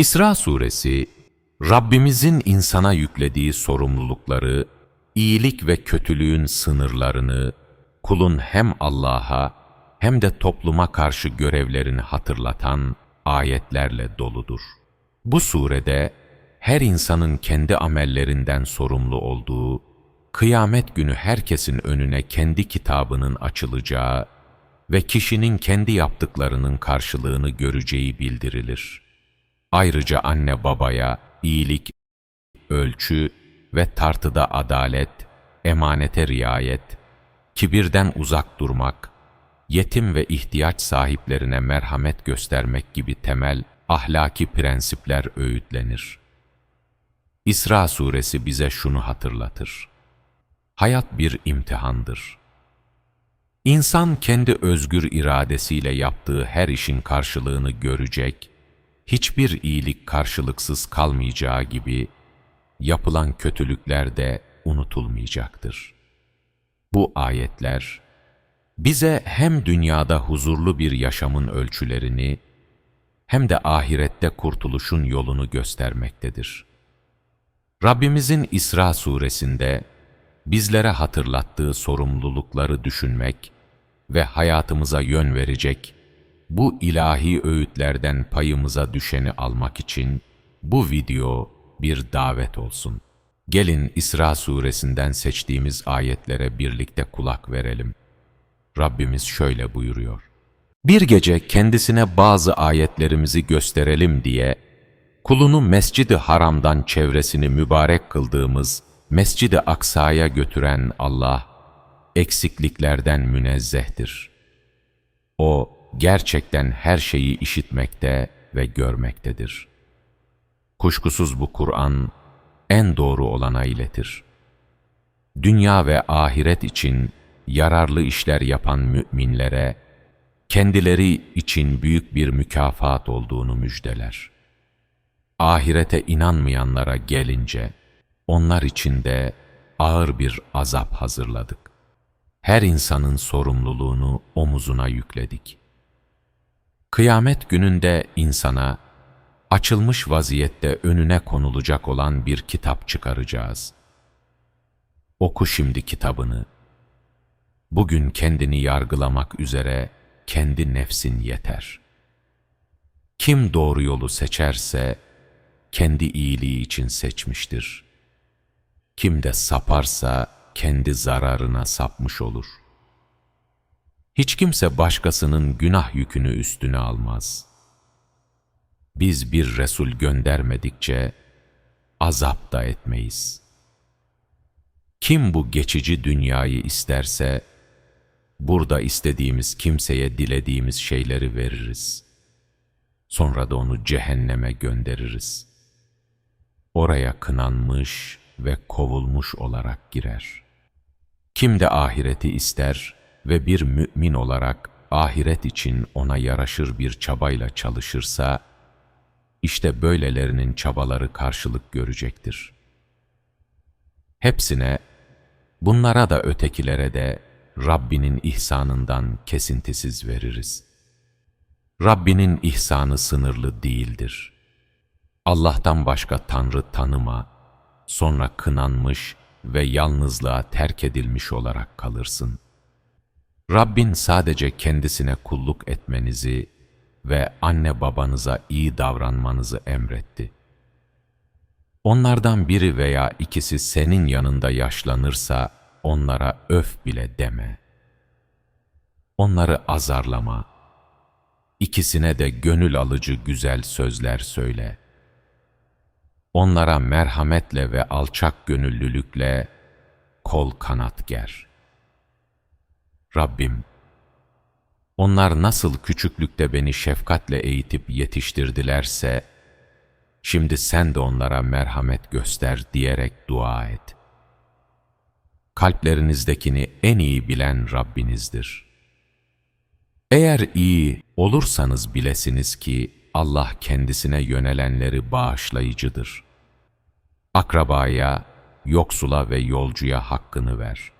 İsra suresi, Rabbimizin insana yüklediği sorumlulukları, iyilik ve kötülüğün sınırlarını, kulun hem Allah'a hem de topluma karşı görevlerini hatırlatan ayetlerle doludur. Bu surede her insanın kendi amellerinden sorumlu olduğu, kıyamet günü herkesin önüne kendi kitabının açılacağı ve kişinin kendi yaptıklarının karşılığını göreceği bildirilir. Ayrıca anne babaya iyilik, ölçü ve tartıda adalet, emanete riayet, kibirden uzak durmak, yetim ve ihtiyaç sahiplerine merhamet göstermek gibi temel ahlaki prensipler öğütlenir. İsra suresi bize şunu hatırlatır. Hayat bir imtihandır. İnsan kendi özgür iradesiyle yaptığı her işin karşılığını görecek, hiçbir iyilik karşılıksız kalmayacağı gibi yapılan kötülükler de unutulmayacaktır. Bu ayetler bize hem dünyada huzurlu bir yaşamın ölçülerini hem de ahirette kurtuluşun yolunu göstermektedir. Rabbimizin İsra suresinde bizlere hatırlattığı sorumlulukları düşünmek ve hayatımıza yön verecek bu ilahi öğütlerden payımıza düşeni almak için bu video bir davet olsun. Gelin İsra suresinden seçtiğimiz ayetlere birlikte kulak verelim. Rabbimiz şöyle buyuruyor. Bir gece kendisine bazı ayetlerimizi gösterelim diye, kulunu Mescid-i Haram'dan çevresini mübarek kıldığımız Mescid-i Aksa'ya götüren Allah, eksikliklerden münezzehtir. O, gerçekten her şeyi işitmekte ve görmektedir. Kuşkusuz bu Kur'an, en doğru olana iletir. Dünya ve ahiret için yararlı işler yapan müminlere, kendileri için büyük bir mükafat olduğunu müjdeler. Ahirete inanmayanlara gelince, onlar için de ağır bir azap hazırladık. Her insanın sorumluluğunu omuzuna yükledik. Kıyamet gününde insana, açılmış vaziyette önüne konulacak olan bir kitap çıkaracağız. Oku şimdi kitabını. Bugün kendini yargılamak üzere kendi nefsin yeter. Kim doğru yolu seçerse, kendi iyiliği için seçmiştir. Kim de saparsa, kendi zararına sapmış olur. Hiç kimse başkasının günah yükünü üstüne almaz. Biz bir Resul göndermedikçe, azap da etmeyiz. Kim bu geçici dünyayı isterse, burada istediğimiz kimseye dilediğimiz şeyleri veririz. Sonra da onu cehenneme göndeririz. Oraya kınanmış ve kovulmuş olarak girer. Kim de ahireti ister ve bir mümin olarak ahiret için ona yaraşır bir çabayla çalışırsa, işte böylelerinin çabaları karşılık görecektir. Hepsine, bunlara da ötekilere de Rabbinin ihsanından kesintisiz veririz. Rabbinin ihsanı sınırlı değildir. Allah'tan başka Tanrı tanıma, sonra kınanmış ve yalnızlığa terk edilmiş olarak kalırsın. Rabbin sadece kendisine kulluk etmenizi ve anne babanıza iyi davranmanızı emretti. Onlardan biri veya ikisi senin yanında yaşlanırsa onlara öf bile deme. Onları azarlama. İkisine de gönül alıcı güzel sözler söyle. Onlara merhametle ve alçak gönüllülükle kol kanat ger. Rabbim, onlar nasıl küçüklükte beni şefkatle eğitip yetiştirdilerse, şimdi sen de onlara merhamet göster diyerek dua et. Kalplerinizdekini en iyi bilen Rabbinizdir. Eğer iyi olursanız bilesiniz ki Allah kendisine yönelenleri bağışlayıcıdır. Akrabaya, yoksula ve yolcuya hakkını ver.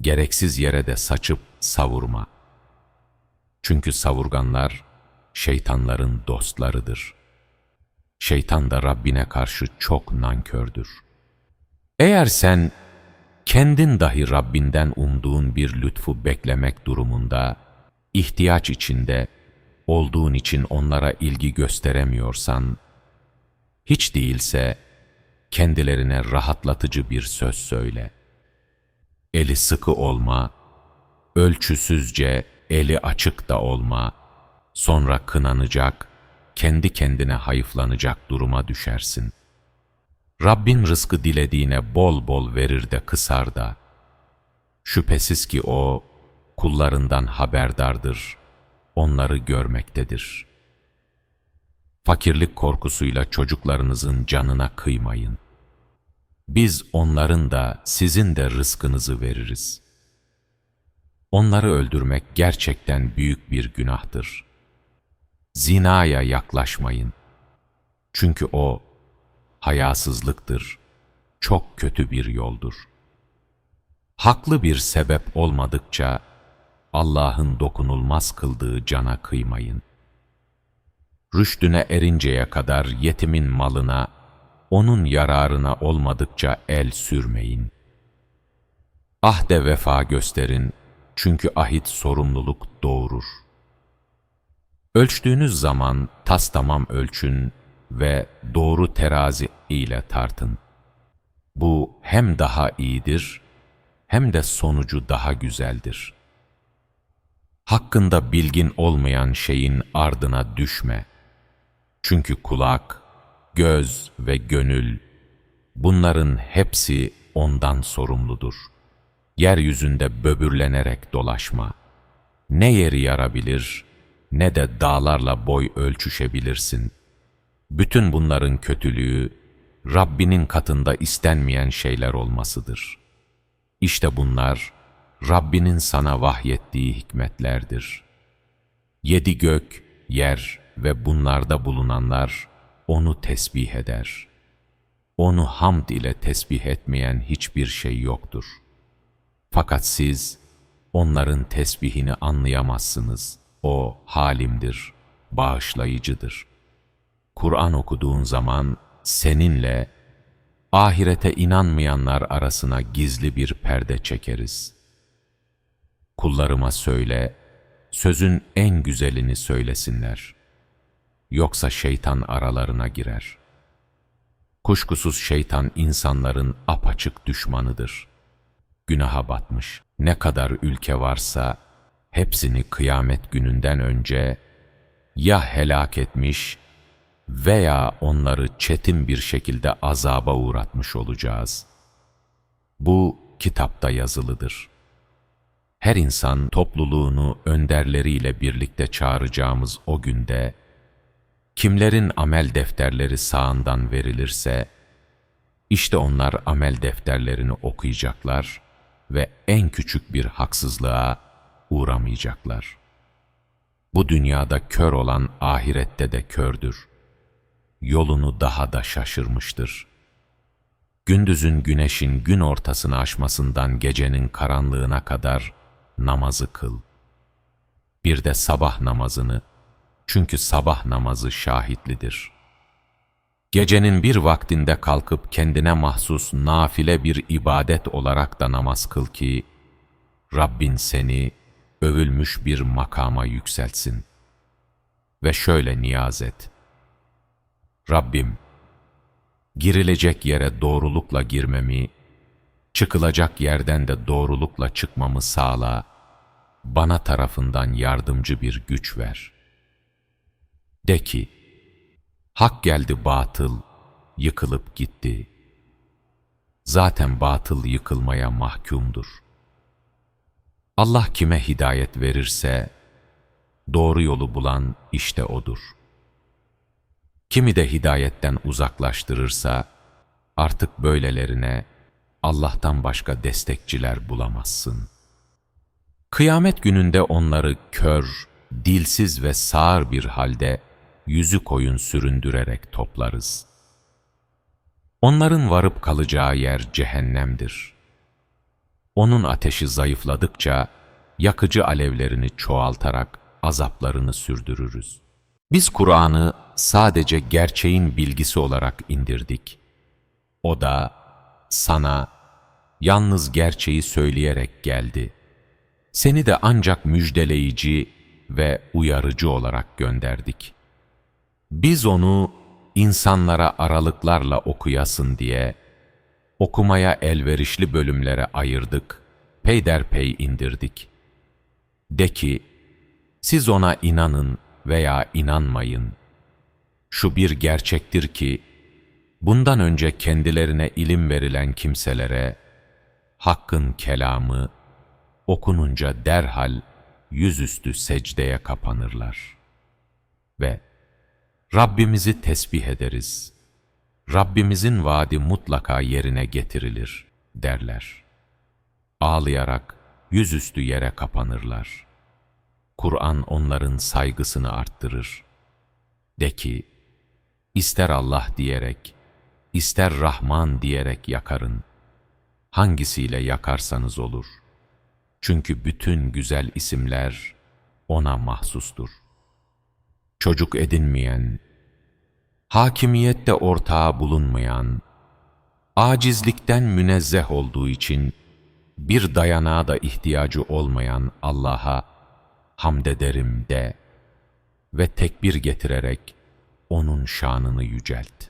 Gereksiz yere de saçıp savurma.'' Çünkü savurganlar şeytanların dostlarıdır. Şeytan da Rabbine karşı çok nankördür. Eğer sen kendin dahi Rabbinden umduğun bir lütfu beklemek durumunda, ihtiyaç içinde olduğun için onlara ilgi gösteremiyorsan, hiç değilse kendilerine rahatlatıcı bir söz söyle. Eli sıkı olma, ölçüsüzce eli açık da olma, sonra kınanacak, kendi kendine hayıflanacak duruma düşersin. Rabbin rızkı dilediğine bol bol verir de kısar da, şüphesiz ki O, kullarından haberdardır, onları görmektedir. Fakirlik korkusuyla çocuklarınızın canına kıymayın. Biz onların da sizin de rızkınızı veririz. Onları öldürmek gerçekten büyük bir günahtır. Zinaya yaklaşmayın. Çünkü o hayasızlıktır, çok kötü bir yoldur. Haklı bir sebep olmadıkça Allah'ın dokunulmaz kıldığı cana kıymayın. Rüştüne erinceye kadar yetimin malına, onun yararına olmadıkça el sürmeyin. Ahde vefa gösterin, çünkü ahit sorumluluk doğurur. Ölçtüğünüz zaman tas tamam ölçün ve doğru terazi ile tartın. Bu hem daha iyidir, hem de sonucu daha güzeldir. Hakkında bilgin olmayan şeyin ardına düşme. Çünkü kulak, göz ve gönül, bunların hepsi ondan sorumludur. Yeryüzünde böbürlenerek dolaşma. Ne yeri yarabilir, ne de dağlarla boy ölçüşebilirsin. Bütün bunların kötülüğü, Rabbinin katında istenmeyen şeyler olmasıdır. İşte bunlar, Rabbinin sana vahyettiği hikmetlerdir. Yedi gök, yer ve bunlarda bulunanlar onu tesbih eder. Onu hamd ile tesbih etmeyen hiçbir şey yoktur. Fakat siz onların tesbihini anlayamazsınız. O halimdir, bağışlayıcıdır. Kur'an okuduğun zaman seninle ahirete inanmayanlar arasına gizli bir perde çekeriz. Kullarıma söyle, sözün en güzelini söylesinler. Yoksa şeytan aralarına girer. Kuşkusuz şeytan insanların apaçık düşmanıdır. Günaha batmış ne kadar ülke varsa, hepsini kıyamet gününden önce ya helak etmiş veya onları çetin bir şekilde azaba uğratmış olacağız. Bu kitapta yazılıdır. Her insan topluluğunu önderleriyle birlikte çağıracağımız o günde, kimlerin amel defterleri sağından verilirse, işte onlar amel defterlerini okuyacaklar ve en küçük bir haksızlığa uğramayacaklar. Bu dünyada kör olan ahirette de kördür yolunu daha da şaşırmıştır. Gündüzün güneşin gün ortasını aşmasından gecenin karanlığına kadar namazı kıl. Bir de sabah namazını, çünkü sabah namazı şahitlidir. Gecenin bir vaktinde kalkıp kendine mahsus nafile bir ibadet olarak da namaz kıl ki, Rabbin seni övülmüş bir makama yükseltsin. Ve şöyle niyaz et. Rabbim, girilecek yere doğrulukla girmemi, çıkılacak yerden de doğrulukla çıkmamı sağla, bana tarafından yardımcı bir güç ver. De ki, hak geldi batıl, yıkılıp gitti. Zaten batıl yıkılmaya mahkumdur. Allah kime hidayet verirse, doğru yolu bulan işte O'dur.'' Kimi de hidayetten uzaklaştırırsa, artık böylelerine Allah'tan başka destekçiler bulamazsın. Kıyamet gününde onları kör, dilsiz ve sağır bir halde yüzü koyun süründürerek toplarız. Onların varıp kalacağı yer cehennemdir. Onun ateşi zayıfladıkça yakıcı alevlerini çoğaltarak azaplarını sürdürürüz. Biz Kur'an'ı sadece gerçeğin bilgisi olarak indirdik. O da sana yalnız gerçeği söyleyerek geldi. Seni de ancak müjdeleyici ve uyarıcı olarak gönderdik. Biz onu insanlara aralıklarla okuyasın diye okumaya elverişli bölümlere ayırdık, peyderpey indirdik. De ki, siz ona inanın veya inanmayın. Şu bir gerçektir ki, bundan önce kendilerine ilim verilen kimselere, Hakk'ın kelamı okununca derhal yüzüstü secdeye kapanırlar. Ve Rabbimizi tesbih ederiz. Rabbimizin vaadi mutlaka yerine getirilir derler. Ağlayarak yüzüstü yere kapanırlar. Kur'an onların saygısını arttırır. De ki, ister Allah diyerek, ister Rahman diyerek yakarın. Hangisiyle yakarsanız olur. Çünkü bütün güzel isimler ona mahsustur. Çocuk edinmeyen, hakimiyette ortağı bulunmayan, acizlikten münezzeh olduğu için bir dayanağa da ihtiyacı olmayan Allah'a hamd ederim de ve tekbir getirerek O'nun şanını yücelt.